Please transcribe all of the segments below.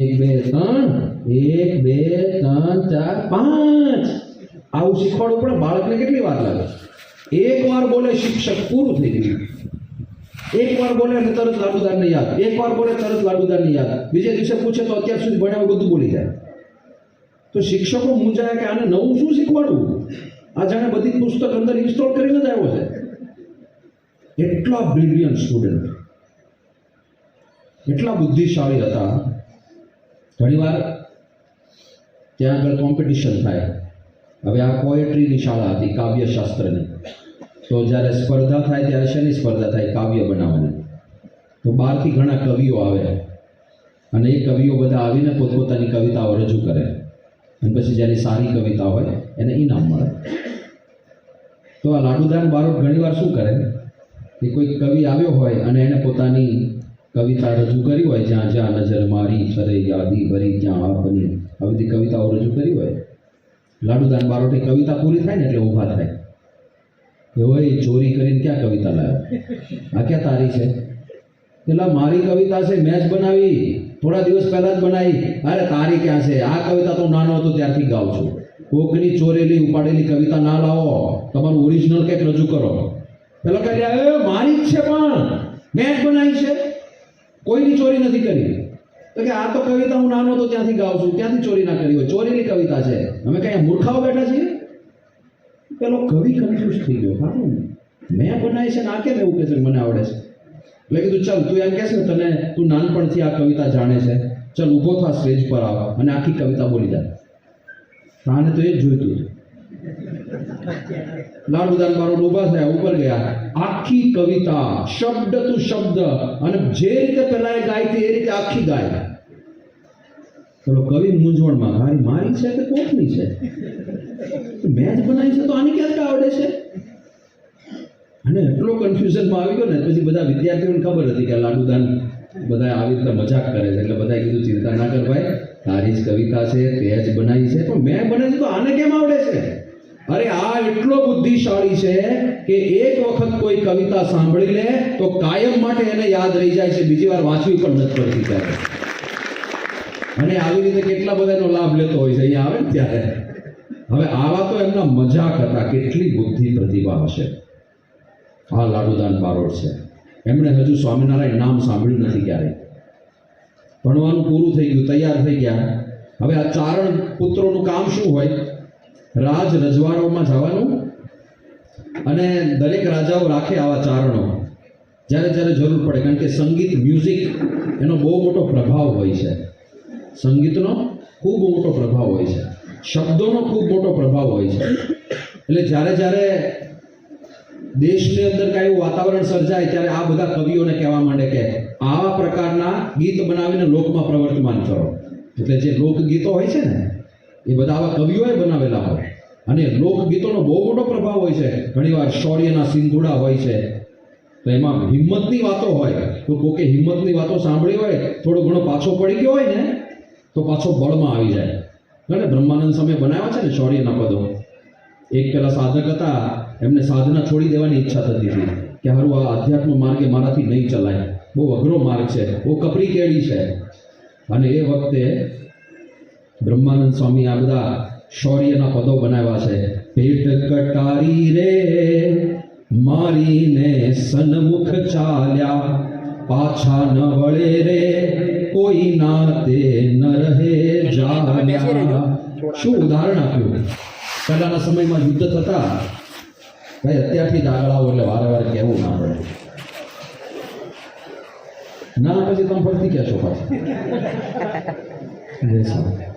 એક, બે, ત્રણ. એક, બે, ત્રણ, ચાર, પાંચ. આવું શીખવાડવું પડે? બાળકને કેટલી વાર લાગે? એક વાર બોલે શિક્ષક પૂરું થઈ ગયું. એક વાર બોલે અને તરત લાડુદારને યાદ. એક વાર બોલે તરત લાડુદારને યાદ. બીજે દિવસે પૂછે તો અત્યાર સુધી ભણ્યા બધું બોલી જાય. તો શિક્ષકો મૂંઝાયા કે આને નવું શું શીખવાડવું? આ જાણે બધી પુસ્તક અંદર ઇન્સ્ટોલ કરીને જ આવ્યો છે. એટલા બ્રિલિયન્ટ સ્ટુડન્ટ એટલા બુદ્ધિશાળી હતા. ઘણીવાર ત્યાં આગળ કોમ્પિટિશન થાય. હવે આ પોએટ્રીની શાળા હતી, કાવ્યશાસ્ત્રની. તો જ્યારે સ્પર્ધા થાય, ત્યારે શેની સ્પર્ધા થાય? કાવ્ય બનાવવાની. તો બહારથી ઘણા કવિઓ આવે. અને એ કવિઓ બધા આવીને પોતપોતાની કવિતાઓ રજૂ કરે. અને પછી જેની સારી કવિતા હોય, એને ઇનામ મળે. તો આ લાડુદાન બારોટ ઘણીવાર શું કરે? કે કોઈ કવિ આવ્યો હોય અને એને પોતાની કવિતા રજૂ કરી હોય, જ્યાં જ્યાં નજર મારી ફરે યાદી ભરી જ્યાં આપની આવી બધી કવિતાઓ રજૂ કરી હોય. લાડુદાન બારોટે કવિતા પૂરી થાય ને એટલે ઊભા થાય. એવો ચોરી કરીને ક્યાં કવિતા લાવ્યો? આ ક્યાં તારી છે? પેલા મારી કવિતા છે, મેં જ બનાવી. થોડા દિવસ પહેલા જ બનાવી. અરે તારી ક્યાં છે? આ કવિતા તો નાનો હતો, ત્યારથી ગાઉં છું. કોકની ચોરેલી, ઉપાડેલી કવિતા ના લાવો. તમારું ઓરિજિનલ કંઈક રજૂ કરો. પેલો કહે મારી જ છે પણ. મેં જ બનાવી છે. કોઈની ચોરી નથી કરી. તો કે આ તો કવિતા હું નાનો હતો, ત્યાંથી ગાઉં છું ત્યાંથી ચોરી ના કરી હોય? ચોરીની કવિતા છે. અમે કઈ મૂર્ખાઓ બેઠા છીએ? પેલો કવિ કન્ફ્યુઝ થઈ ગયો. હા મેં બનાવી છે ને આ કેમ એવું કહે છે મને આવડે છે? એટલે કીધું, ચાલ, તું એમ કહેશે ને, તને તું નાનપણથી આ કવિતા જાણે છે. ચાલ, ઊભો થા સ્ટેજ પર આવ. અને આખી કવિતા બોલી જા તાને તો એ જ જોઈતું હતું. લાડુદાન મારો ડૂબા થયા ઉપર ગયા. આખી કવિતા, શબ્દ ટુ શબ્દ, અને જે રીતે પેલા એ ગાઈ એ રીતે આખી ગાય. ચલો કવિ મૂંઝવણમાં મારી મારી છે કે કોકની છે? મેં જ બનાવી છે, તો આની ક્યાં આવડે છે? અને એટલો કન્ફ્યુઝનમાં આવી ગયો ને, પછી બધા વિદ્યાર્થીઓને ખબર હતી કે લાડુદાન બધા આવી રીતે મજાક કરે છે, એટલે બધાએ કીધું, ચિંતા ના કર ભાઈ, તારી જ કવિતા છે, તે જ બનાવી છે. પણ મેં બનાવી છે, તો આને કેમ આવડે છે? અરે આ એટલો બુદ્ધિશાળી છે કે એક વખત કોઈ કવિતા સાંભળી લે તો કાયમ માટે એને યાદ રહી જાય છે. બીજી વાર વાંચવી પણ નથી પડતી ત્યારે. અને આવી રીતે કેટલા બધાનો લાભ લેતો હોય છે. અહીંયા આવે ને ત્યારે. હવે આવા તો એમના મજાક હતા. કેટલી બુદ્ધિ પ્રતિભા હશે. આ લાડુદાન પારોળ છે. એમણે હજુ સ્વામિનારાયણ નામ સાંભળ્યું નથી ક્યારેય. ભણવાનું પૂરું થઈ ગયું, તૈયાર થઈ ગયા. હવે આ ચારણ પુત્રોનું કામ શું હોય? રાજ રજવાડોમાં જવાનું અને દરેક રાજાઓ રાખે આવા ચારણો. જ્યારે જ્યારે જરૂર પડે, કારણ કે સંગીત મ્યુઝિક એનો બહુ મોટો પ્રભાવ હોય છે. સંગીતનો ખૂબ મોટો પ્રભાવ હોય છે. શબ્દોનો ખૂબ મોટો પ્રભાવ હોય છે. એટલે જ્યારે જ્યારે દેશની અંદર કાંઈ એવું વાતાવરણ સર્જાય, ત્યારે આ બધા કવિઓને કહેવા માંડે કે આવા પ્રકારના ગીત બનાવીને લોકમાં પ્રવર્તમાન કરો. એટલે જે લોકગીતો હોય છે ને એ બધા આવા કવિઓએ બનાવેલા હોય. અને લોકગીતોનો બહુ મોટો પ્રભાવ હોય છે. ઘણીવાર શૌર્યના સિંધુડા હોય છે. તો એમાં હિંમતની વાતો હોય. તો કોકે હિંમતની વાતો સાંભળી હોય, થોડો ઘણો પાછો પડી ગયો હોય ને, તો પાછો બળમાં આવી જાય. ઘણે બ્રહ્માનંદ સમય બનાવ્યા છે ને શૌર્યના પદો. એક પેલા સાધક હતા, એમને સાધના છોડી દેવાની ઈચ્છા થતી હતી કે હારું, આ આધ્યાત્મ માર્ગે મારાથી નહીં ચલાય. બહુ અઘરો માર્ગ છે. બહુ કપરી કેળી છે. અને એ વખતે બ્રહ્માનંદ સ્વામી આ બધા શૌર્યના પદો બનાવ્યા છે. પેટ કટારી રે મારીને સન્મુખ ચાલ્યા. પાછા ન વળે રે કોઈ નાતે ન રહે જાલ્યા. શું ઉદાહરણ આપ્યું? પહેલાના સમયમાં યુદ્ધ થતા ભાઈ અત્યારથી જ આગળ આવો એટલે વારે વારે કહેવું ના પડે. ના પછી તમે ફરતી કહેશો પાછું.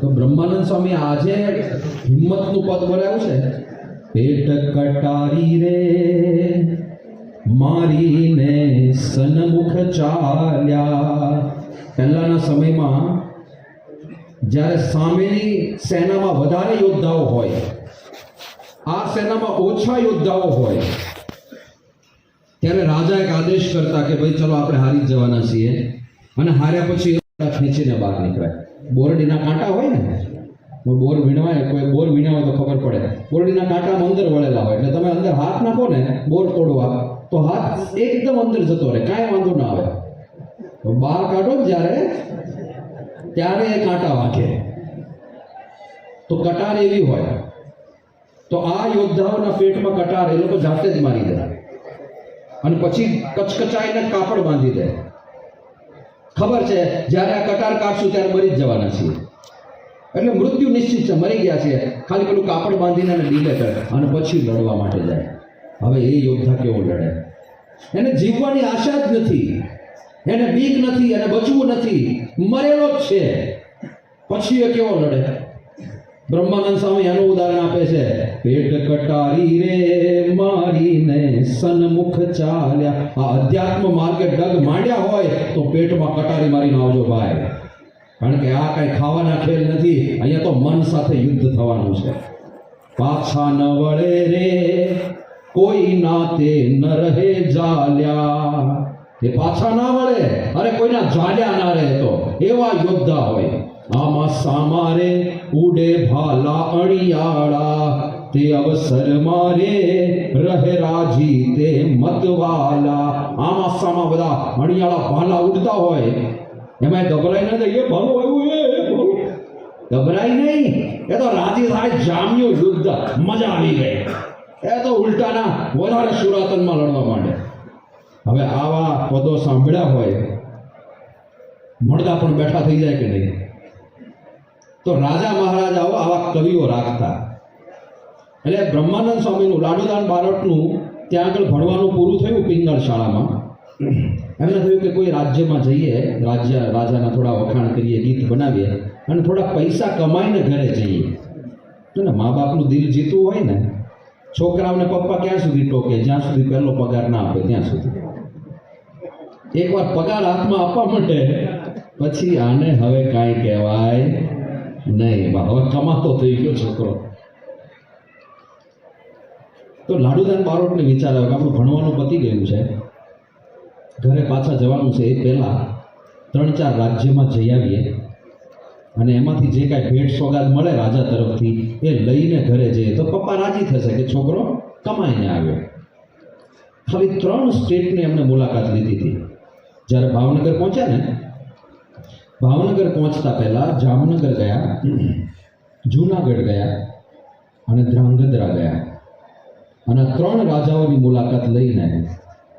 તો બ્રહ્માનંદ સ્વામી આજે હિંમતનું પદ બોલાવ્યું છે? પેટ કટારી રે, મારીને સન્મુખ ચાલ્યા. પહેલાના સમયમાં જ્યારે સામેની સેનામાં વધારે યોદ્ધાઓ હોય, આ સેનામાં ઓછા યોદ્ધાઓ હોય ત્યારે રાજા એક આદેશ કરતા કે ભાઈ ચલો આપણે હારી જ જવાના છીએ. અને હાર્યા પછી એ ખેંચીને બહાર નીકળાય. બોરડીના કાંટા હોય ને? તો બોર વીણવાય, કોઈ બોર વીણ્યા હોય તો ખબર પડે. બોરડીના કાંટામાં અંદર વળેલા હોય. એટલે તમે અંદર હાથ નાખો ને, બોર તોડવા, તો હાથ એકદમ અંદર જતો રહે. કાંઈ વાંધો ના આવે. તો બહાર કાઢો ને જ્યારે, ત્યારે એ કાંટા વાગે તો કટાર એવી હોય. તો આ યોદ્ધાઓના પેટમાં કટાર, એ લોકો જાતે જ મારી દે અને પછી કચકચાઈને કાપડ બાંધી દે. ખબર છે, જ્યારે આ કટાર કાઢશું ત્યારે મરી જ જવાના છીએ. એટલે મૃત્યુ નિશ્ચિત છે, મરી ગયા છે ખાલી પેલું કાપડ બાંધીને એને ડીલે કરે અને પછી લડવા માટે જાય. હવે એ યોદ્ધા કેવો લડે? એને જીવવાની આશા જ નથી. એને બીક નથી, એને બચવું નથી. મરેલો જ છે. પછી એ કેવો લડે? બ્રહ્માનંદ સ્વામી એનું ઉદાહરણ આપે છે. પેટ કટારી રે મારીને સન્મુખ ચાલ્યા આ અધ્યાત્મ માર્ગે ડગ માંડ્યા હોય તો પેટમાં કટારી મારીને આવજો ભાઈ કારણ કે આ કઈ ખાવાના ખેલ નથી, અહીંયા તો મન સાથે યુદ્ધ થવાનું છે. પાછા ન વળે રે, કોઈ નાતે ન રહે જાલ્યા। એ પાછા ના વળે, અરે કોઈના જાલ્યા ના રહે તો, એવા યોદ્ધા હોય. આમાં સામારે ઉડે ભાલા અણિયાળા તે અવસર મારે રહે રાજી તે મતવાલા. આમાં સામા બધા અણિયાળા ભાલા ઉડતા હોય. એમાં ગભરાઈ ન જાય એ ભાલો આવ્યું એ ગભરાય નહીં. એ તો રાજી થાય જામ્યું યુદ્ધ. મજા આવી ગઈ. એ તો ઉલટાના વધારે સુરાતનમાં લડવા માંડે. હવે આવા પદો સાંભળ્યા હોય, મળતા પણ બેઠા થઈ જાય કે નહીં? તો રાજા મહારાજાઓ આવા કવિઓ રાખતા. એટલે બ્રહ્માનંદ સ્વામીનું લાડુદાન બારટનું ત્યાં આગળ ભણવાનું પૂરું થયું પિંગળ શાળામાં. એમને થયું કે કોઈ રાજ્યમાં જઈએ, રાજ્ય, રાજાના થોડા વખાણ કરીએ, ગીત બનાવીએ અને થોડા પૈસા કમાઈને ઘરે જઈએ. ને મા બાપનું દિલ જીતવું હોય ને, છોકરાઓને પપ્પા ક્યાં સુધી ટોકે? જ્યાં સુધી પહેલો પગાર ના આપે, ત્યાં સુધી. એકવાર પગાર હાથમાં આપવા માટે, પછી આને હવે કાંઈ કહેવાય નહીં. હવે કમાતો થઈ ગયો છોકરો. તો લાડુદાન બારોટને વિચાર આવ્યો કે આપણું ભણવાનું પતી ગયું છે. ઘરે પાછા જવાનું છે એ પહેલાં ત્રણ ચાર રાજ્યમાં જઈ આવીએ. અને એમાંથી જે કાંઈ ભેટ સોગાદ મળે રાજા તરફથી એ લઈને ઘરે જઈએ. તો પપ્પા રાજી થશે કે છોકરો કમાઈને આવ્યો. ખાલી ત્રણ સ્ટેટની એમને મુલાકાત લીધી હતી. જ્યારે ભાવનગર પહોંચ્યા ને, ભાવનગર પહોંચતા પહેલાં જામનગર ગયા, જૂનાગઢ ગયા અને ધ્રાંગધ્રા ગયા. અને ત્રણ રાજાઓની મુલાકાત લઈને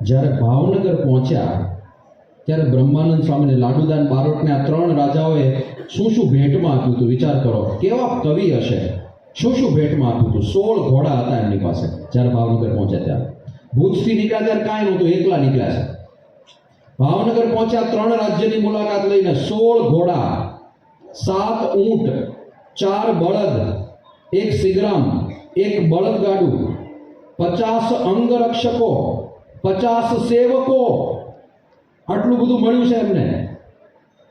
જ્યારે ભાવનગર પહોંચ્યા, ત્યારે બ્રહ્માનંદ સ્વામીને લાડુદાન બારોટને આ ત્રણ રાજાઓએ શું શું ભેટમાં આપ્યું હતું વિચાર કરો. કેવા કવિ હશે? શું શું ભેટમાં આપ્યું હતું? સોળ ઘોડા હતા એમની પાસે જ્યારે ભાવનગર પહોંચ્યા ત્યારે ભુજથી નીકળ્યા ત્યારે કાંઈ નહોતું, એકલા નીકળ્યા છે. ભાવનગર પહોંચ્યા, ત્રણ રાજ્યની મુલાકાત લઈને સોળ ઘોડા, સાત ઊંટ, ચાર બળદ, એક સિગ્રામ, એક બળદગાડું પચાસ અંગરક્ષકો, પચાસ સેવકો. આટલું બધું મળ્યું છે એમને.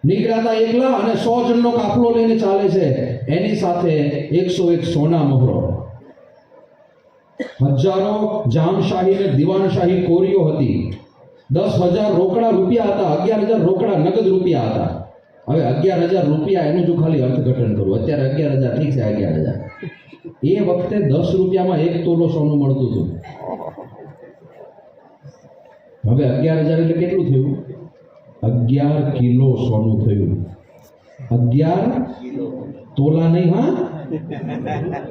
નીકળ્યા એકલા અને સો જણનો કાફલો લઈને ચાલે છે. એની સાથે એકસો એક સોના મહોરો. હજારો જામશાહી અને દિવાનશાહી કોરીઓ હતી. દસ હજાર રોકડા રૂપિયા હતા, અગિયાર હજાર રોકડા નગદ રૂપિયા હતા. હવે અગિયાર હજાર રૂપિયા એનું જો ખાલી અર્થઘટન કરું. અત્યારે અગિયાર હજાર ઠીક છે, અગિયાર હજાર. એ વખતે દસ રૂપિયામાં એક તોલો સોનું મળતું હતું. હવે અગિયાર હજાર એટલે કેટલું થયું? અગિયાર કિલો સોનું થયું. અગિયાર તોલા નહીં, હા?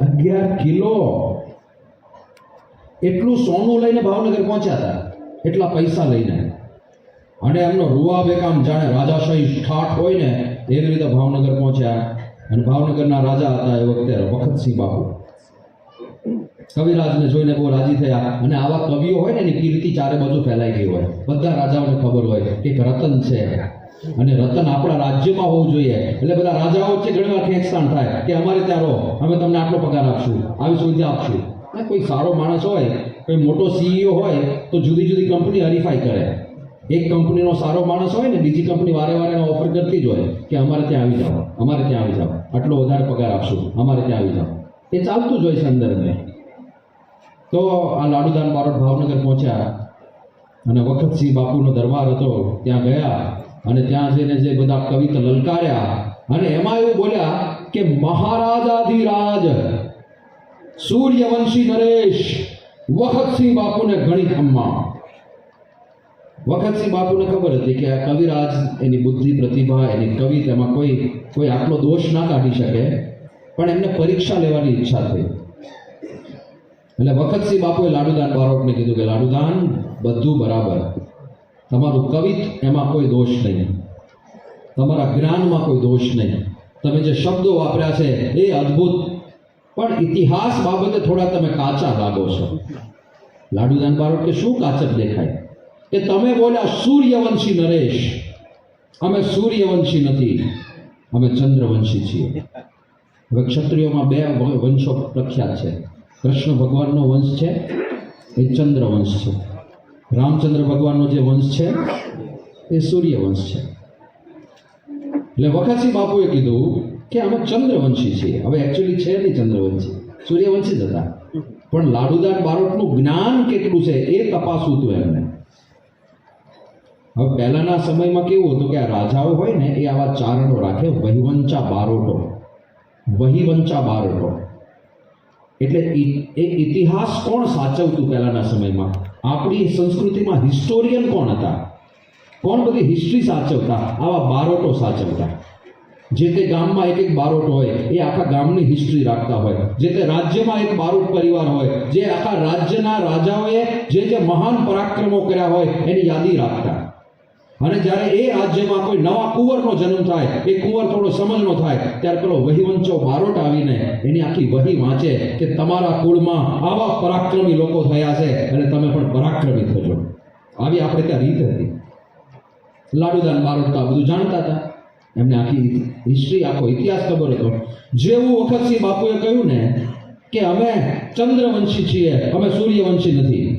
અગિયાર કિલો. એટલું સોનું લઈને ભાવનગર પહોંચ્યા હતા. એટલા પૈસા લઈને. અને એમનો રૂવા બેકામ જાણે રાજાશાહી ઠાઠ હોય ને, એવી રીતે ભાવનગર પહોંચ્યા. અને ભાવનગરના રાજા હતા એ વખતે વખતસિંહ બાપુ. કવિરાજને જોઈને બહુ રાજી થયા અને આવા કવિઓ હોય ને એની કીર્તિ ચારે બાજુ ફેલાઈ ગઈ હોય. બધા રાજાઓને ખબર હોય કે રતન છે. અને રતન આપણા રાજ્યમાં હોવું જોઈએ. એટલે બધા રાજાઓ છે, ઘણી વાર ખેંચતાણ થાય કે અમારે ત્યાં રહો, અમે તમને આટલો પગાર આપશું, આવી સુવિધા આપશું. કોઈ સારો માણસ હોય, કોઈ મોટો સીઈઓ હોય, તો જુદી જુદી કંપની હરીફાઈ કરે. એક કંપનીનો સારો માણસ હોય ને, બીજી કંપની વારે વારે ઓફર કરતી જ હોય કે અમારે ત્યાં આવી જાઓ, અમારે ત્યાં આવી જાઓ, આટલો વધારે પગાર આપશું, અમારે ત્યાં આવી જાઓ. એ ચાલતું જ હોય છે અંદર અંદર તો આ લાડુદાન બારોટ ભાવનગર પહોંચ્યા અને વખતસિંહ બાપુનો દરબાર હતો, ત્યાં ગયા અને ત્યાં જઈને જે બધા કવિતા લલકાર્યા અને એમાં એવું બોલ્યા કે મહારાજાધિરાજ, સૂર્યવંશી નરેશ, વખતસિંહ બાપુને ઘણી ખમ્મા વખતસિંહ બાપુને ખબર હતી કે આ કવિરાજ એની બુદ્ધિ, પ્રતિભા, એની કવિતામાં કોઈ કોઈ આટલો દોષ ના કાઢી શકે, પણ એમને પરીક્ષા લેવાની ઈચ્છા થઈ. એટલે વખતસિંહ બાપુએ લાડુદાન બારોટને કીધું કે, લાડુદાન, બધું બરાબર. તમારું કવિત એમાં કોઈ દોષ નહીં. તમારા જ્ઞાનમાં કોઈ દોષ નહીં. તમે જે શબ્દો વાપર્યા છે, એ અદ્ભુત. પણ ઇતિહાસ બાબતે થોડા તમે કાચા લાગો છો. લાડુદાન બારોટ કે શું કાચક દેખાય? કે તમે બોલ્યા, સૂર્યવંશી નરેશ. અમે સૂર્યવંશી નથી. અમે ચંદ્રવંશી છીએ. હવે ક્ષત્રિયોમાં બે વંશો પ્રખ્યાત છે. કૃષ્ણ ભગવાનનો વંશ છે, એ ચંદ્રવંશ છે. રામચંદ્ર ભગવાનનો જે વંશ છે, એ સૂર્યવંશ છે. એટલે વખાસી બાપુએ કીધું કે અમે ચંદ્રવંશી છીએ. હવે એકચ્યુઅલી છે નહીં ચંદ્રવંશી. સૂર્યવંશી જ હતા. પણ લાડુદાન બારોટનું જ્ઞાન કેટલું છે એ તપાસવું હતું એમને. હવે પહેલાના સમયમાં કેવું હતું કે આ રાજાઓ હોય ને, એ આવા ચારણો રાખે, વહીવંચા બારોટો. વહીવંચા બારોટો. એટલે એ ઇતિહાસ કોણ સાચવતું પહેલાના સમયમાં? આપણી સંસ્કૃતિમાં હિસ્ટોરિયન કોણ હતા? કોણ બધી હિસ્ટ્રી સાચવતા? આવા બારોટો સાચવતા. જે તે ગામમાં એક એક બારોટ હોય, એ આખા ગામની હિસ્ટ્રી રાખતા હોય. જે તે રાજ્યમાં એક બારોટ પરિવાર હોય, જે આખા રાજ્યના રાજાઓએ જે જે મહાન પરાક્રમો કર્યા હોય, એની યાદી રાખતા. અને જ્યારે એ રાજ્યમાં કોઈ નવા કુંવરનો જન્મ થાય, એ કુંવર થોડો સમજનો થાય, ત્યારે પેલો વહીવંચો બારોટ આવીને એની આખી વહી વાંચે કે તમારા કુળમાં આવા પરાક્રમી લોકો થયા છે અને તમે પણ પરાક્રમી થજો. આવી આપણે ત્યાં રીત હતી. લાડુદાન બારોટ તો બધું જાણતા હતા. એમને આખી હિસ્ટ્રી આખો ઇતિહાસ ખબર હતો. જેવું વખતસિંહ બાપુએ કહ્યું ને કે અમે ચંદ્રવંશી છીએ, અમે સૂર્યવંશી નથી.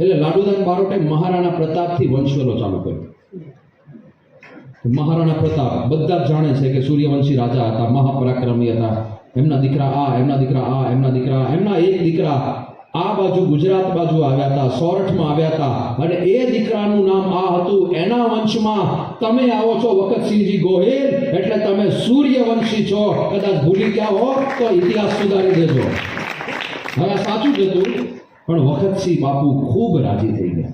એટલે લાડુદાન બારોટે મહારાણા પ્રતાપથી વંશવેલો ચાલુ કર્યો. મહારાણા પ્રતાપ બધા જાણે છે કે સૂર્યવંશી રાજા હતા, મહાપરાક્રમી હતા. એમના દીકરા આ, એમના દીકરા આ, એમના દીકરા એમના એક દીકરા આ બાજુ ગુજરાત બાજુ આવ્યા હતા, સોરઠમાં આવ્યા હતા. અને એ દીકરાનું નામ આ હતું, એના વંશમાં તમે આવો છો વખતસિંહજી ગોહિલ, એટલે તમે સૂર્યવંશી છો. કદાચ ભૂલી ગયા હો, તો ઇતિહાસ સુધારી દેજો. હવે સાચું જ હતું. પણ વખતસિંહ બાપુ ખૂબ રાજી થઈ ગયા.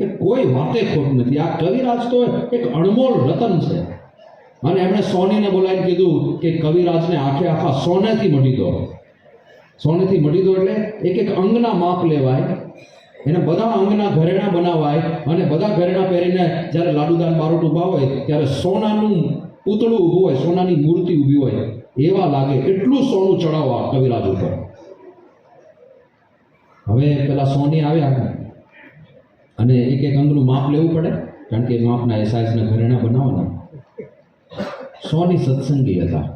એ કોઈ વાતે ખોટ નથી. આ કવિરાજ તો એક અણમોલ રતન છે. અને એમણે સોનીને બોલાવીને કીધું કે કવિરાજને આખે આખા સોનેથી મટી દો. સોનેથી મટી દો એટલે એક એક અંગના માપ લેવાય. એને બધા અંગના ઘરેણા બનાવાય અને બધા ઘરેણા પહેરીને જ્યારે લાડુદાન બારોટ ઊભા હોય, ત્યારે સોનાનું પૂતળું ઊભું હોય, સોનાની મૂર્તિ ઊભી હોય. એવા લાગે એટલું સોનું ચડાવવા કવિરાજ ઉપર. હવે પેલા સોની આવ્યા અને એક એક અંગનું માપ લેવું પડે, કારણ કે માપના એ સાઇઝના ઘરેણા બનાવવાના. સોની સત્સંગી હતા.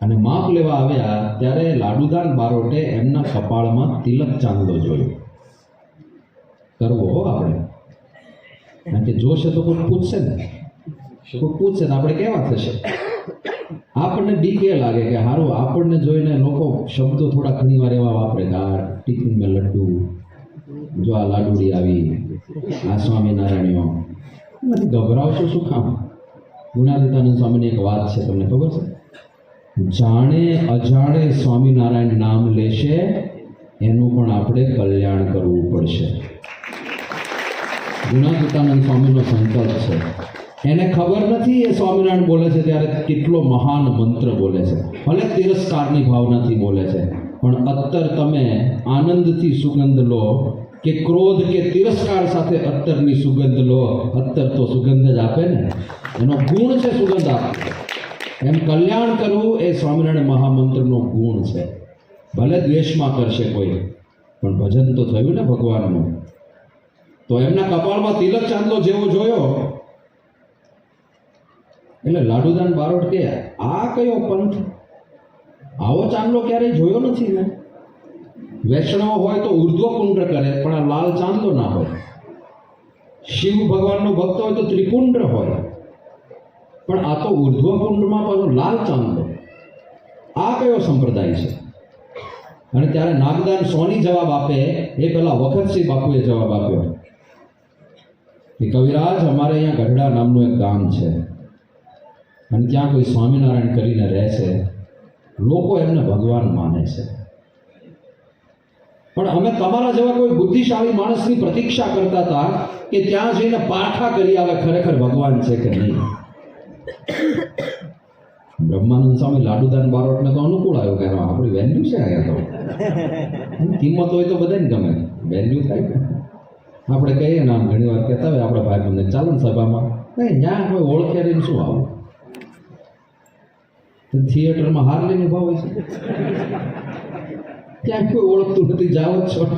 અને માપ લેવા આવ્યા ત્યારે લાડુદાન બારોટે એમના કપાળમાં તિલક ચાંદલો જોયો. કરવો હો આપણે. કારણ કે જોશે તો કોઈ પૂછશે ને. કોઈ પૂછશે ને આપણે કેવા થશે? આપણને બીક એ લાગે કે સારું આપણને જોઈને લોકો શબ્દો થોડા ઘણી વાર એવા વાપરે કે આ ટિફિન મેં લડ્ડુ, જો આ લાડુડી આવી, આ સ્વામિનારાયણીઓ ગભરાવશો શું કામ? ગુણાદિતાનંદ સ્વામીની એક વાત છે, તમને ખબર છે? જાણે અજાણે સ્વામિનારાયણ નામ લેશે, એનું પણ આપણે કલ્યાણ કરવું પડશે. ગુણાદિતાનંદ સ્વામીનો સંકલ્પ છે. એને ખબર નથી, એ સ્વામિનારાયણ બોલે છે ત્યારે કેટલો મહાન મંત્ર બોલે છે. ભલે તિરસ્કારની ભાવનાથી બોલે છે, પણ અત્તર તમે આનંદથી સુગંધ લો કે ક્રોધ કે તિરસ્કાર સાથે અત્તરની સુગંધ લો. અત્તર તો સુગંધ જ આપે ને. એનો ગુણ છે સુગંધ આપે એમ કલ્યાણ કરવું એ સ્વામિનારાયણ મહામંત્રનો ગુણ છે. ભલે દ્વેષમાં કરશે કોઈ, પણ ભજન તો થયું ને ભગવાનનું. તો એમના કપાળમાં તિલક ચાંદલો જેવો જોયો એટલે લાડુદાન બારોટ કે, આ કયો પંથ? આવો ચાંદલો ક્યારેય જોયો નથી ને? વૈષ્ણવ હોય તો ઉર્ધ્વ કુંડ કરે, પણ આ લાલ ચાંદલો ના હોય. શિવ ભગવાનનો ભક્ત હોય તો ત્રિકુંડ હોય. પણ આ તો ઉર્ધ્વકુંડમાં પાછો લાલ ચાંદલો. આ કયો સંપ્રદાય છે? અને ત્યારે નાગદાન સોની જવાબ આપે, એ પેલા વખતસિંહ બાપુએ જવાબ આપ્યો. કે કવિરાજ, અમારે અહીંયા ગઢડા નામનું એક ગામ છે. અને ત્યાં કોઈ સ્વામિનારાયણ કરીને રહે છે, લોકો એમને ભગવાન માને છે. પણ અમે તમારા જેવા કોઈ બુદ્ધિશાળી માણસની પ્રતીક્ષા કરતા હતા કે ત્યાં જઈને પાઠા કરી આવે, ખરેખર ભગવાન છે કે નહીં? બ્રહ્માનંદ સ્વામી લાડુદાન બારોટને તો અનુકૂળ આવ્યો કે આપણી વેલ્યુ છે અહીંયા તો. કિંમત હોય તો બધાને ગમે. વેલ્યુ થાય ને આપણે કહીએ ને આમ ઘણી વાર કહેતા હોય, આપણા ભાઈ બંને ચાલો ને સભામાં. નહીં ત્યાં કોઈ ઓળખે શું આવું? થિયેટરમાં હાર લઈને ઊભા હોય છે. ત્યાં કોઈ ઓળખતું નથી જાવ જ છો.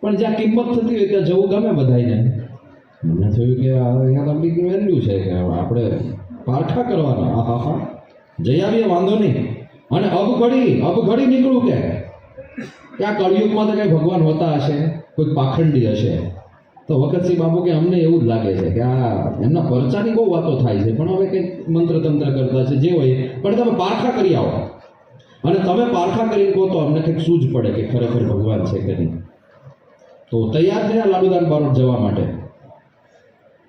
પણ જ્યાં કિંમત થતી હોય ત્યાં જવું ગમે બધાને મને થયું કે અહીંયા તો આપણી વેલ્યુ છે કે આપણે પારખા કરવાના. હા હા હા જઈ આવીએ, વાંધો નહીં. અને અબઘડી અબઘડી નીકળું કે? ત્યાં કળિયુગમાં તો કંઈ ભગવાન હોતા હશે? કોઈ પાખંડી હશે? તો વખતસિંહ બાપુ કે અમને એવું જ લાગે છે કે આ એમના પરચાની બહુ વાતો થાય છે, પણ હવે કંઈક મંત્ર તંત્ર કરતા છે, જે હોય પણ તમે પારખા કરી આવો. અને તમે પારખા કરીને કહો તો અમને કંઈક સૂઝ પડે કે ખરેખર ભગવાન છે કે નહીં. તો તૈયાર થયા લાડુદાન બારોટ જવા માટે.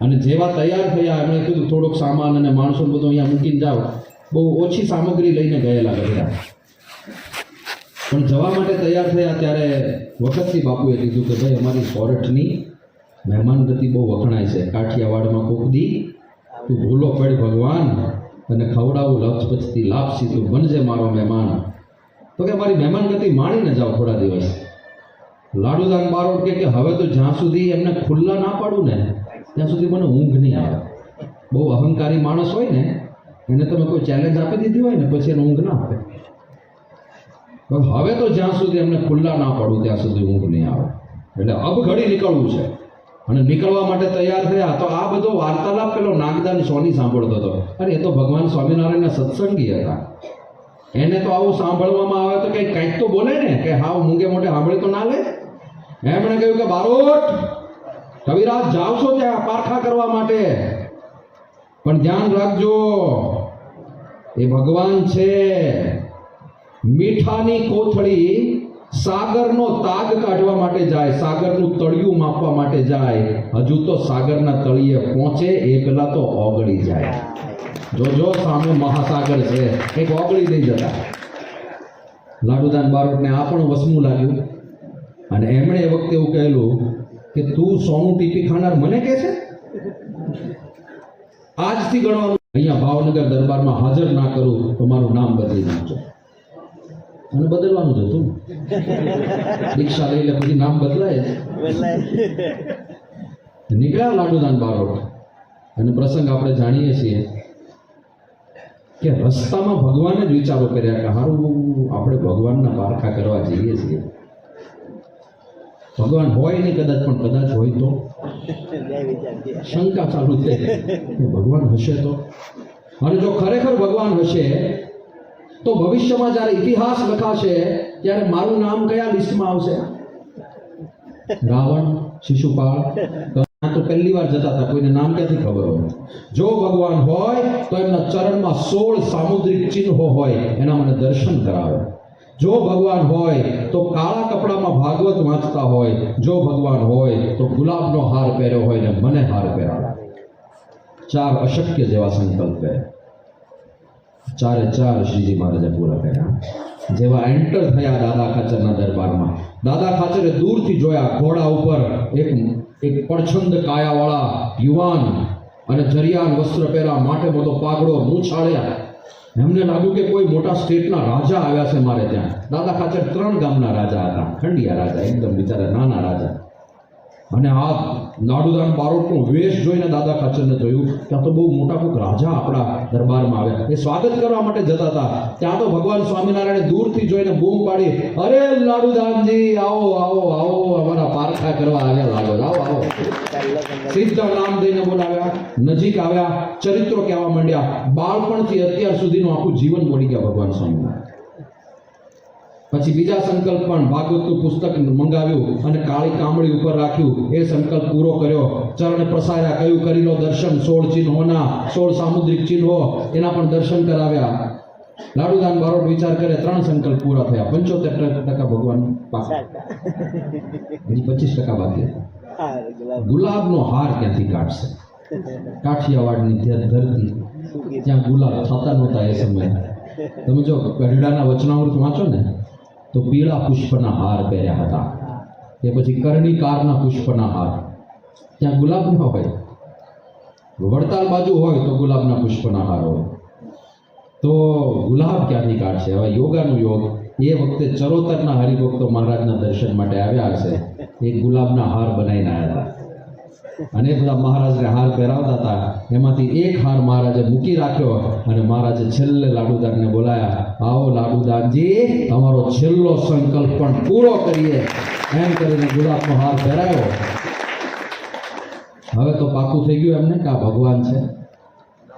અને જેવા તૈયાર થયા, એમણે કીધું થોડોક સામાન અને માણસો બધું અહીંયા મૂકીને જાઓ. બહુ ઓછી સામગ્રી લઈને ગયેલા બધા. પણ જવા માટે તૈયાર થયા ત્યારે વખતથી બાપુએ કીધું કે ભાઈ અમારી સોરઠની મહેમાનગતિ બહુ વખણાય છે. કાઠિયાવાડમાં કોક દી તું ભૂલો પડ ભગવાન અને ખવડાવું લક્ષપચથી લાપસી તું બનજે મારો મહેમાન. તો કે મારી મહેમાન ગતિ માણીને જાઓ થોડા દિવસ. લાડુદાન બારોટ કે કે હવે તો જ્યાં સુધી એમને ખુલ્લા ના પાડું ને, ત્યાં સુધી મને ઊંઘ નહીં આવે. બહુ અહંકારી માણસ હોય ને, એને તમે કોઈ ચેલેન્જ આપી દીધી હોય ને, પછી એને ઊંઘ ના હવે હવે તો જ્યાં સુધી એમને ખુલ્લા ના પાડું, ત્યાં સુધી ઊંઘ નહીં આવે. એટલે અબઘડી નીકળવું છે. અને નીકળવા માટે તૈયાર થયા તો આ બધો વાર્તાલાપ પેલો નાગદાન સોની સાંભળતો હતો. અરે, એ તો ભગવાન સ્વામિનારાયણના સત્સંગી હતા. એને તો આવું સાંભળવામાં આવે તો કંઈક કંઈક તો બોલે ને, કે હાવ મૂંગે મોટે સાંભળી તો ના લે. એમણે કહ્યું કે, બારોટ, કવિરાજ જાવ છો ત્યાં પારખા કરવા માટે. પણ ધ્યાન રાખજો, એ ભગવાન છે. મીઠાની કોથળી સાગરનો તાગ કાઢવા માટે જાય, સાગરનું તળિયું માપવા માટે જાય. હજુ તો સાગરના તળિયે પહોંચે એ પેલા તો ઓગળી જાય. જોજો, સામે મહાસાગર છે. એક ઓગળી નહીં જતા. લાડુદાન બારોટને આ પણ વસમું લાગ્યું. અને એમણે એ વખતે એવું કહેલું કે, તું સોનું ટીપી ખાનાર મને કહે છે? આજથી ગણવાનું. અહીંયા ભાવનગર દરબારમાં હાજર ના કરું તો મારું નામ બદલી નાખજો. અને બદલવાનું જ હતું દીક્ષા લઈ લે પછી નામ બદલાય. નીકળ્યા લાડુદાન બારોટ. અને પ્રસંગ આપણે જાણીએ છીએ કે રસ્તામાં ભગવાને જ વિચારો કર્યા કે હારું આપણે ભગવાનના પારખા કરવા જઈએ છીએ. ભગવાન હોય નહીં કદાચ પણ કદાચ હોય તો. શંકા ચાલુ કે ભગવાન હશે તો? અને જો ખરેખર ભગવાન હશે તો ભવિષ્યમાં જ્યારે ઇતિહાસ લખાશે ત્યારે મારું નામ કયા લિસ્ટમાં આવશે? રાવણ શિશુપાળ. તો પહેલી વાર જતા હતા કોઈને નામ ક્યાંથી ખબર હોય? જો ભગવાન હોય તો એમના ચરણમાં સોળ સામુદ્રિક ચિહ્નો હોય એના મને દર્શન કરાવે. જો ભગવાન હોય તો કાળા કપડામાં ભાગવત વાંચતા હોય. જો ભગવાન હોય તો ગુલાબનો હાર પહેર્યો હોય ને મને હાર પહેરાવે. ચાર અશક્ય જેવા સંકલ્પ ચારે ચાર શ્રીજી મહારાજે પૂરા કર્યા. જેવા એન્ટર થયા દાદા ખાચરના દરબારમાં. દાદા ખાચરે દૂરથી જોયા ઘોડા ઉપર એક એક પડછંદ કાયાવાળા યુવાન અને જરિયાન વસ્ત્ર પહેરા માટે બધો પાઘડો મૂછાળ્યા. એમને લાગ્યું કે કોઈ મોટા સ્ટેટના રાજા આવ્યા છે મારે ત્યાં. દાદા ખાચર ત્રણ ગામના રાજા હતા. ખંડિયા રાજા, એકદમ બિચારા નાના રાજા. અને આ લાડુદાન બારોટનો વેશ જોઈને દાદા ખાચરને જોયું કે તો બહુ મોટા કોઈક રાજા આપણા દરબારમાં આવ્યા. એ સ્વાગત કરવા માટે જતા હતા. ત્યાં તો ભગવાન સ્વામિનારાયણે દૂરથી જોઈને બૂમ પાડી, અરે લાડુદાનજી, આવો આવો આવો, અમારા પારખા કરવા આવ્યા લાડો આવો આવો. સીધા નામ દઈને બોલાવ્યા, નજીક આવ્યા, ચરિત્રો કહેવા માંડ્યા. બાળપણથી અત્યાર સુધીનું આખું જીવન બોલી ગયા ભગવાન સ્વામિનારાયણ. પછી બીજા સંકલ્પ પણ ભાગવતનું પુસ્તક મંગાવ્યું અને કાળી કામળી ઉપર રાખ્યું. એ સંકલ્પ પૂરો કર્યો. ચરણ પ્રસાર્યા, કયું કરી લો દર્શન, સોળ ચિહ્નોના, સોળ સામુદ્રિક ચિહ્નો, એના પણ દર્શન કરાવ્યા. લાડુદાન બારોટ વિચાર કરે, ત્રણ સંકલ્પ પૂરા થયા. પંચોતેર ટકા ભગવાન પાસે પચીસ ટકા બાકી ગુલાબનો હાર ક્યાંથી કાઢશે? કાઠિયાવાડની ધરતી. ત્યાં ગુલાબ થતા નહોતા એ સમયે. તમે જો ગઢડાના વચનામૃત વાંચો ને તો પીળા પુષ્પના હાર પહેર્યા હતા. એ પછી કર્ણિકારના પુષ્પના હાર. ત્યાં ગુલાબ ન હોય. વડતાલ બાજુ હોય તો ગુલાબના પુષ્પના હાર હોય. તો ગુલાબ ક્યાંથી કાઢશે? હવે યોગાનું યોગ. એ વખતે ચરોતરના હરિભક્તો મહારાજના દર્શન માટે આવ્યા હશે. એ ગુલાબના હાર બનાવીને આવ્યા હતા. અને બધા મહારાજને હાર પહેરાવતા હતા. એમાંથી એક હાર મહારાજે મૂકી રાખ્યો અને મહારાજે છેલ્લે લાડુદાનને બોલાયા, આવો લાડુદાનજી, તમારો છેલ્લો સંકલ્પ પણ પૂરો કરીએ. એમ કરીને ગુલાબનો હાર પહેરાયો. હવે તો પાકું થઈ ગયું એમને કે આ ભગવાન છે.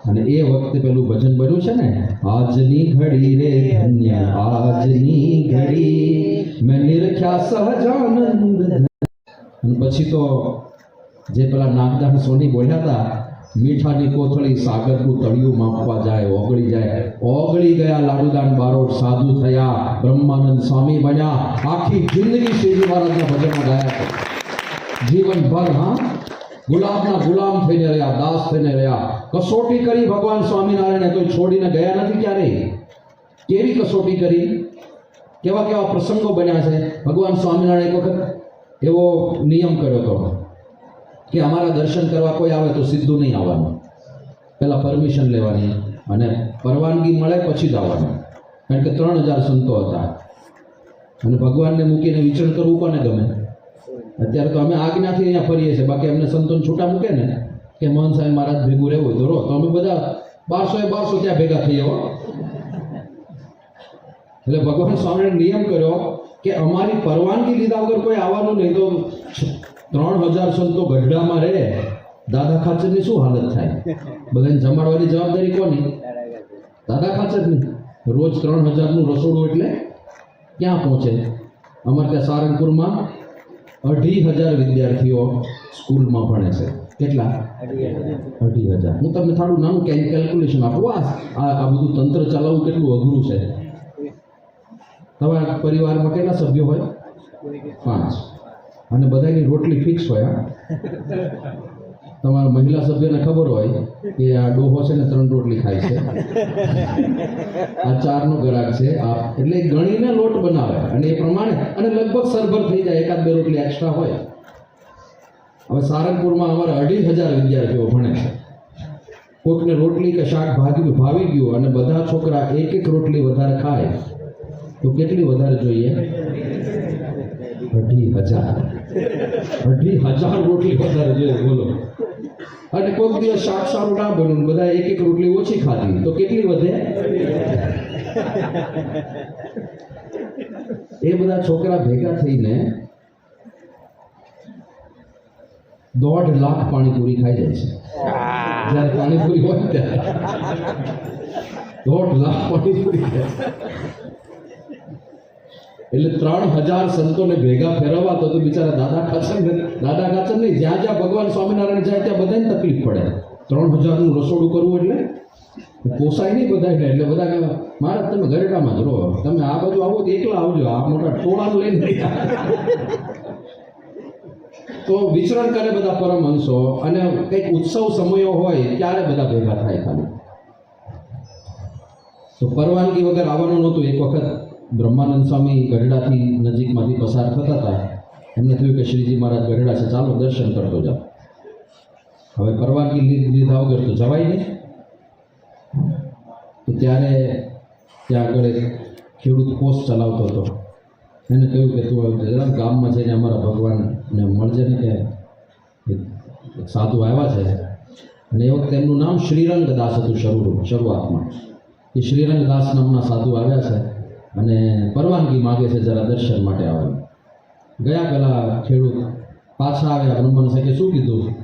અને એ વખતે પેલું ભજન બન્યું છે ને, આજની ઘડી રે ધન્ય, આજની ઘડી, મેં નિરખ્યા સહજાનંદ અને પછી તો જે પેલા નાગદાન સોની બોલ્યા હતા, મીઠાની કોથળી સાગરનું તળિયું માપવા જાય, ઓગળી જાય. ઓગળી ગયા લાડુદાન બારોટ સાધુ થયા, બ્રહ્માનંદ સ્વામી બન્યા, આખી જિંદગી શ્રીજી મહારાજના ભજનમાં ગયા જીવનભર, હા? ગુલાબના ગુલામ થઈને રહ્યા, દાસ થઈને રહ્યા. કસોટી કરી ભગવાન સ્વામિનારાયણે તો છોડીને ગયા નથી ક્યારેય કેવી કસોટી કરી? કેવા કેવા પ્રસંગો બન્યા છે? ભગવાન સ્વામિનારાયણ એક વખત એવો નિયમ કર્યો હતો. કે અમારા દર્શન કરવા કોઈ આવે તો સીધું નહીં આવવાનું. પહેલાં પરમિશન લેવાની અને પરવાનગી મળે પછી જ આવવાનું. કારણ કે ત્રણ હજાર સંતો હતા. અને ભગવાનને મૂકીને વિચરણ કરવું કોને ગમે? અત્યારે તો અમે આજ્ઞાથી અહીંયા ફરીએ છીએ. બાકી અમને સંતોન છૂટા મૂકે ને કે મોહન સાહેબ મહારાજ ભેગું રહેવું તો રહો. તો અમે બધા બારસો એ બારસો ત્યાં ભેગા થઈ હો. એટલે ભગવાન સ્વામીએ નિયમ કર્યો કે અમારી પરવાનગી લીધા વગર કોઈ આવવાનું નહીં. તો ત્રણ હજાર સંતો ગઢડામાં રહે, દાદા ખાચરની શું હાલત થાય? બધાને જમાડવાની જવાબદારી કોની? દાદા ખાચરની. રોજ ત્રણ હજારનું રસોડું એટલે ક્યાં પહોંચે? અમારે ત્યાં સારંગપુરમાં અઢી હજાર વિદ્યાર્થીઓ સ્કૂલમાં ભણે છે. કેટલા? અઢી હજાર. હું તમને થોડું નાનું કેલ્ક્યુલેશન આપું. આ આ બધું તંત્ર ચલાવવું કેટલું અઘરું છે. તમારા પરિવારમાં કેટલા સભ્યો હોય? પાંચ. અને બધાની રોટલી ફિક્સ હોય તમારા મહિલા સભ્યને ખબર હોય કે આ ડોહો છે ને ત્રણ રોટલી ખાય છે. આ ચારનો ગરાક છે. આ એટલે ગણીને લોટ બનાવે. અને એ પ્રમાણે, અને લગભગ સરભર થઈ જાય, એકાદ બે રોટલી એક્સ્ટ્રા હોય. હવે સારંગપુરમાં અમારે અઢી હજાર વિદ્યાર્થીઓ ભણે છે. કોઈકને રોટલી કે શાક ભાગી ભાવી ગયું, અને બધા છોકરા એક એક રોટલી વધારે ખાય, તો કેટલી વધારે જોઈએ? અઢી હજાર. અઢી હજાર રોટલી વધારે જોઈએ, બોલો. અને કોઈક દિવસ શાક સારું ના બન્યું બધા એક એક રોટલી ઓછી ખાધી. તો કેટલી વધે? એ બધા છોકરા ભેગા થઈને દોઢ લાખ પાણીપુરી ખાઈ જાય છે. જ્યારે પાણીપુરી હોય દોઢ લાખ પાણીપુરી ખાય એટલે ત્રણ હજાર સંતોને ભેગા ફેરવવા તો બિચારા દાદા ખાચર દાદા ખાચર નહીં, જ્યાં જ્યાં ભગવાન સ્વામિનારાયણ જાય ત્યાં બધાને તકલીફ પડે. ત્રણ હજારનું રસોડું કરવું એટલે? પોસાય નહીં બધાને એટલે બધા કહે મહારાજ, તમે ગરેડામાં જ રહો. તમે આ બાજુ આવો એકલા આવજો. આ મોટા ટોળાનું લઈને તો વિચરણ કરે બધા પરમહંસો અને કંઈક ઉત્સવ સમયો હોય ત્યારે બધા ભેગા થાય ખાલી. તો પરવાનગી વગર આવવાનું નહોતું એક વખત. બ્રહ્માનંદ સ્વામી ગઢડાથી નજીકમાંથી પસાર થતા હતા. એમને થયું કે શ્રીજી મહારાજ ગઢડા છે, ચાલો દર્શન કરતો જાઓ. હવે પરવાનગી લીધા વગર તો જવાય નહીં. તો ત્યારે ત્યાં આગળ ખેડૂત કોષ ચલાવતો હતો. એને કહ્યું કે તું ગામમાં જઈને અમારા ભગવાનને મળજે ને કે સાધુ આવ્યા છે. અને એ વખતે એમનું નામ શ્રીરંગદાસ હતું શરૂ, શરૂઆતમાં. એ શ્રીરંગ દાસ નામના સાધુ આવ્યા છે. અને પરવાનગી માગે છે જરા દર્શન માટે આવવાનું. ગયા પહેલાં ખેડૂત પાછા આવ્યા બ્રહ્મણ શકે શું કીધું?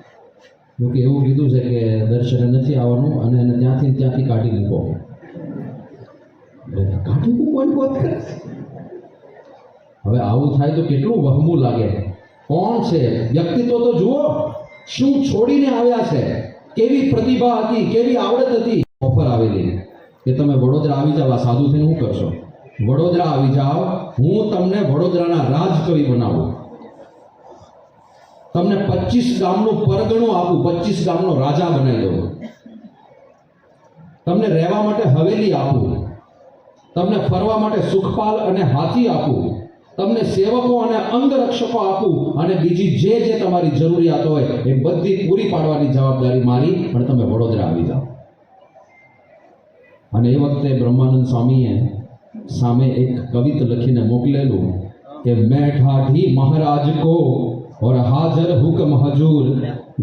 હું કે એવું કીધું છે કે દર્શને નથી આવવાનું અને એને ત્યાંથી ત્યાંથી કાઢી મૂકો. કાઢી મૂકવાની વાત કરે? હવે આવું થાય તો કેટલું વહમું લાગે. કોણ છે? વ્યક્તિત્વ તો જુઓ. શું છોડીને આવ્યા છે? કેવી પ્રતિભા હતી? કેવી આવડત હતી? ઓફર આવેલી. કે તમે વડોદરા આવી જાવ સાધુ થઈને શું કરશો? વડોદરા આવી જાઓ, હું તમને વડોદરાના રાજકવિ બનાવું. તમને પચીસ ગામનું પરગણું આપું પચીસ ગામનો રાજા બનાવી દઉં. તમને રહેવા માટે હવેલી આપું. તમને ફરવા માટે સુખપાલ અને હાથી આપું. તમને સેવકો અને અંગરક્ષકો આપું અને બીજી જે જે તમારી જરૂરિયાત હોય એ બધી પૂરી પાડવાની જવાબદારી મારી, પણ તમે વડોદરા આવી જાઓ. અને એ વખતે બ્રહ્માનંદ સ્વામીએ સામે એક કવિત લખીને મોકલેલું કે મેં ઠાઠી મહારાજ કો और हाजर हुक्म हजूर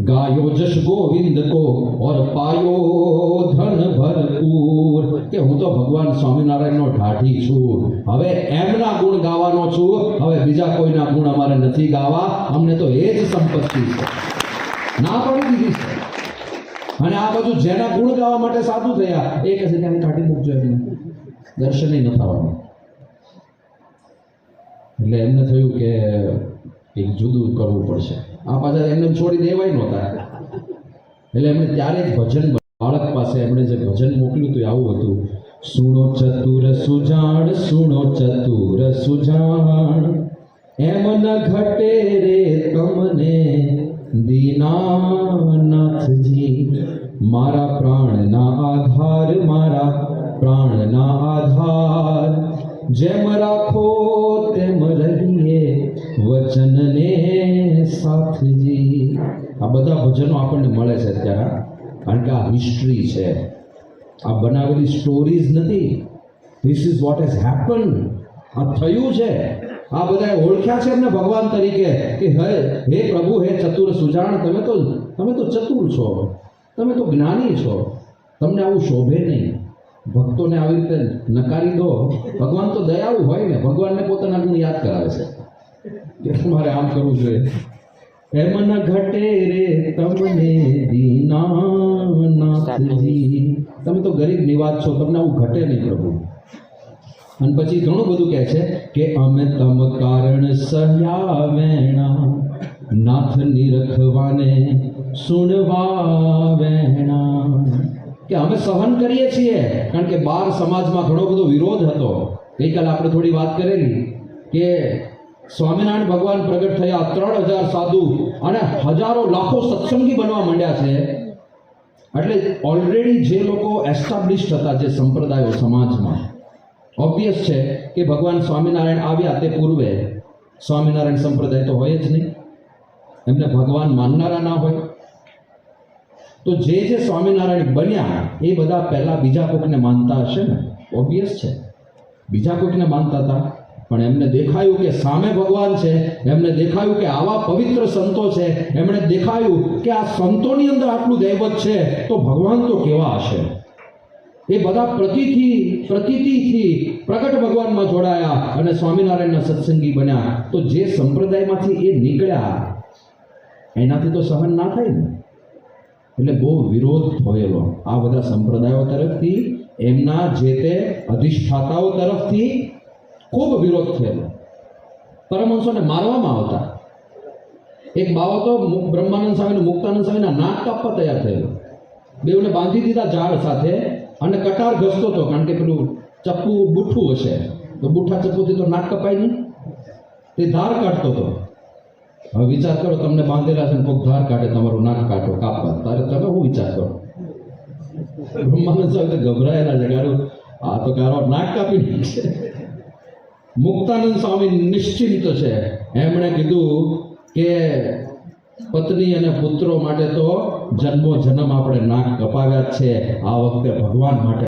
गायो जश गोविंद को और पायो ધન ભરપૂર કે હું તો ભગવાન સ્વામિનારાયણનો ઢાઢી છું હવે એમના ગુણ ગાવાનો છું હવે બીજા કોઈના ગુણ અમારે નથી ગાવા અમને તો એ જ સંપત્તિ છે ના પડી દીધી છે અને આ બધું જેના ગુણ ગાવા માટે સાધુ થયા એ કહે છે કે આને કાઢી મૂકજો એમને દર્શનય ન થવાનું. એટલે એમને થયું કે એક જુદું કરવું પડશે. આ પાછા એમને છોડી દેવાય નહોતા. એટલે એમણે ત્યારે જ ભજન બાળક પાસે એમણે જે ભજન મોકલ્યું હતું આવું હતું. સુણો ચતુર સુજાણ, સુણો ચતુર સુજાણ, એમ ન ઘટે રે તમને દીનાનાથજી. મારા પ્રાણના આધાર, મારા પ્રાણના આધાર. જેમ રાખો તેમ રહીએ વચનને સાથજી. આ બધા ભજનો આપણને મળે છે અત્યારે કારણ કે આ હિસ્ટ્રી છે. આ બનાવેલી સ્ટોરીઝ નથી. This is what has happen આ થયું છે. આ બધાએ ઓળખ્યા છે એમને ભગવાન તરીકે કે, હે હે પ્રભુ, હે ચતુર સુજાણ, તમે તો તમે તો ચતુર છો. તમે તો જ્ઞાની છો. તમને આવું શોભે નહીં. ભક્તોને આવી રીતે નકારી દો, ભગવાન તો દયાળુ હોય ને, ભગવાનને પોતાના ગુણ યાદ કરાવે છે. કે તમારે આમ કરવું જોઈએ. એમ ન ઘટે રે તમને દીનાનાથજી તમે તો ગરીબ નિવાજ છો, તમને આવું ઘટે નહીં પ્રભુ. અને પછી ઘણું બધું કહે છે કે અમે તમ કારણ સહ્યા વેણા, નાથ નિરખવાને સુણવા કે અમે સહન કરીએ છીએ, કારણ કે બાર સમાજમાં ઘણો બધો વિરોધ હતો. ગઈકાલે આપણે થોડી વાત કરેલી કે સ્વામિનારાયણ ભગવાન પ્રગટ થયા, ત્રણ હજાર સાધુ અને હજારો લાખો સત્સંગી બનવા માંડ્યા છે. એટલે ઓલરેડી જે લોકો એસ્ટાબ્લિશ હતા, જે સંપ્રદાયો સમાજમાં ઓબ્વિયસ છે કે ભગવાન સ્વામિનારાયણ આવ્યા તે પૂર્વે. સ્વામિનારાયણ સંપ્રદાય તો હોય જ નહીં. એમને ભગવાન માનનારા ના હોય. તો જે જે સ્વામિનારાયણ બન્યા એ બધા પહેલાં બીજા કોઈકને માનતા હશે ને? ઓબ્વિયસ છે. બીજા કોઈકને માનતા હતા. પણ એમને દેખાયું કે સામે ભગવાન છે, એમને દેખાયું કે આવા પવિત્ર સંતો છે, એમણે દેખાયું કે આ સંતોની અંદર આટલું દૈવત છે, તો ભગવાન તો કેવા હશે? એ બધા પ્રતિથી પ્રતિથી પ્રગટ ભગવાનમાં જોડાયા અને સ્વામિનારાયણના સત્સંગી બન્યા. તો જે સંપ્રદાયમાંથી એ નીકળ્યા, એનાથી તો સહન ના થાય ને? એટલે બહુ વિરોધ થયેલો. આ બધા સંપ્રદાયો તરફથી, એમના જે તે અધિષ્ઠાતાઓ તરફથી ખૂબ વિરોધ થયેલો. પરમહંસોને મારવામાં આવતા. એક બાવો તો બ્રહ્માનંદ સ્વામી મુક્તાનંદ સ્વામીના નાક કાપવા તૈયાર થયેલો. બેઉને બાંધી દીધા ઝાડ સાથે અને કટાર ઘસતો હતો, કારણ કે પેલું ચપ્પુ બુઠ્ઠું હશે. તો બુઠ્ઠા ચપ્પુથી તો નાક કપાય નહીં. તે ધાર કાઢતો હતો. હવે વિચાર કરો, તમને બાંધેલા છે કોઈક ધાર કાઢે, તમારું નાક કાઢો, કાપવા. તારે તમે હું વિચાર કરો? બ્રહ્માનંદ સ્વામી ગભરાયેલા છે આ તો કારો નાક કાપી નાખશે મુક્તાનંદ સ્વામી નિશ્ચિંત છે. એમણે કીધું કે પત્ની અને પુત્રો માટે તો જન્મો જન્મ આપણે નાક કપાવ્યા છે. આ વખતે ભગવાન માટે